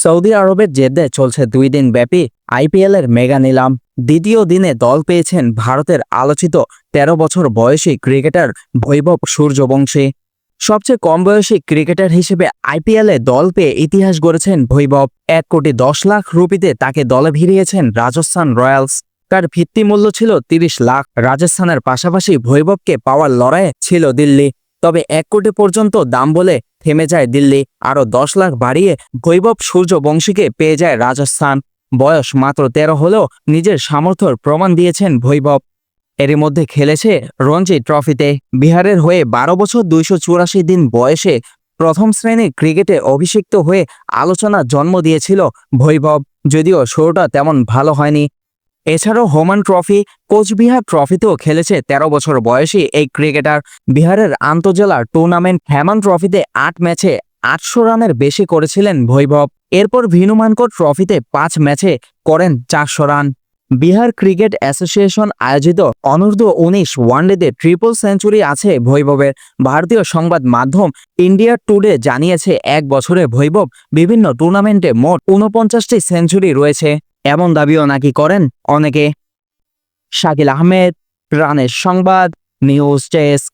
Saudi আরবের জেদ্দে চলছে দুই দিন ব্যাপী আইপিএলের মেগা নিলাম। দ্বিতীয় দিনে দল পেয়েছেন ভারতের আলোচিত ১৩ বছর বয়সী ক্রিকেটার বৈভব সূর্যবংশী। সবচেয়ে কম বয়সী ক্রিকেটার হিসেবে আইপিএলে দল পেয়ে ইতিহাস গড়েছেন বৈভব। এক কোটি দশ লাখ রুপিতে তাকে দলে ভিড়িয়েছেন রাজস্থান রয়্যালস। তার ভিত্তিমূল্য ছিল তিরিশ লাখ। রাজস্থানের পাশাপাশি বৈভবকে পাওয়ার লড়াইয়ে ছিল দিল্লি। তবে এক কোটি পর্যন্ত দাম বলে থেমে যায় দিল্লি। আরও দশ লাখ বাড়িয়ে বৈভব সূর্যবংশীকে পেয়ে যায় রাজস্থান। বয়স মাত্র তেরো হলেও নিজের সামর্থ্যর প্রমাণ দিয়েছেন বৈভব। এরই মধ্যে খেলেছে রঞ্জি ট্রফিতে। বিহারের হয়ে বারো বছর দুইশো চুরাশি দিন বয়সে প্রথম শ্রেণির ক্রিকেটে অভিষিক্ত হয়ে আলোচনা জন্ম দিয়েছিল বৈভব। যদিও শোটা তেমন ভালো হয়নি। এছাড়াও হোমান ট্রফি, কোচবিহার ট্রফিতেও খেলেছে ১৩ বছর বয়সী এই ক্রিকেটার। বিহারের আন্তজেলা টুর্নামেন্ট হেমান ট্রফিতে আট ম্যাচে আটশো রানের বেশি করেছিলেন বৈভব। এরপর ভিনুমানকর ট্রফিতে পাঁচ ম্যাচে করেন চারশো রান। বিহার ক্রিকেট অ্যাসোসিয়েশন আয়োজিত অনূর্ধ্ব উনিশ ওয়ানডেতে ট্রিপল সেঞ্চুরি আছে বৈভবের। ভারতীয় সংবাদ মাধ্যম ইন্ডিয়া টুডে জানিয়েছে, এক বছরে বৈভব বিভিন্ন টুর্নামেন্টে মোট ঊনপঞ্চাশটি সেঞ্চুরি রয়েছে। এমন দাবিও নাকি করেন? অনেকে শাকিল আহমেদ রানের সংবাদ নিউজ ডেস্ক।